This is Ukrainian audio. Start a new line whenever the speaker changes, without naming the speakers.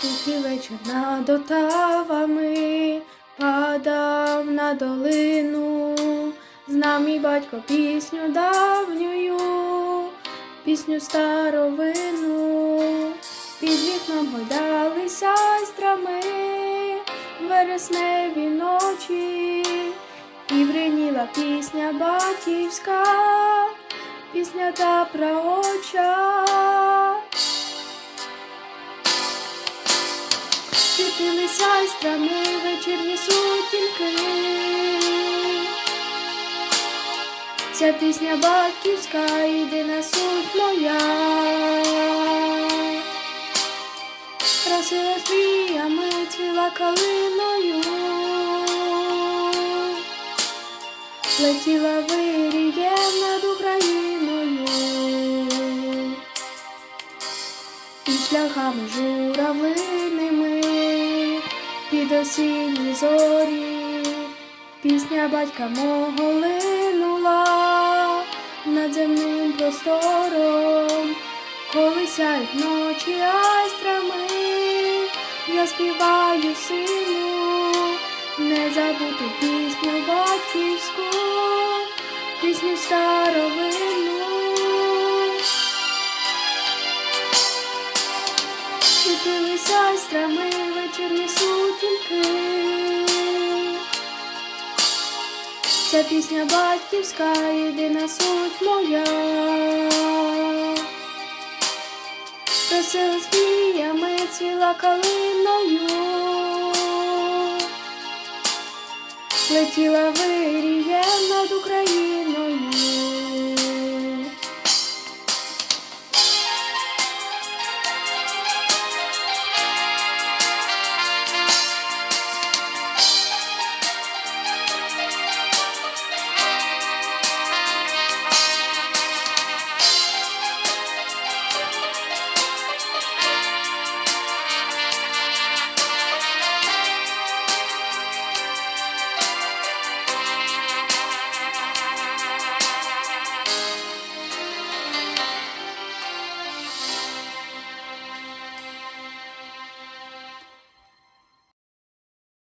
Тихий вечір над отавами падав на долину, знав мій батько пісню давнюю, пісню старовину, під вікном гойдалися страми, вересневі ночі, і бриніла пісня батьківська, пісня та праоча. Світилися айстрами вечірні сутінки. Ця пісня батьківська, єдина суть моя. Красила зміями, цвіла калиною. Летіла вирієм над Україною. І шляхами журавлиними під осінні зорі, пісня батька мого линула над земним простором, коли сяють ночі айстрами, я співаю сину, не забути пісню батьківську, пісню старовину. Світилися айстрами вечірні сутінки. Ця пісня батьківська, єдина суть моя. Просила зміями, цвіла калиною. Летіла вирієм над Україною.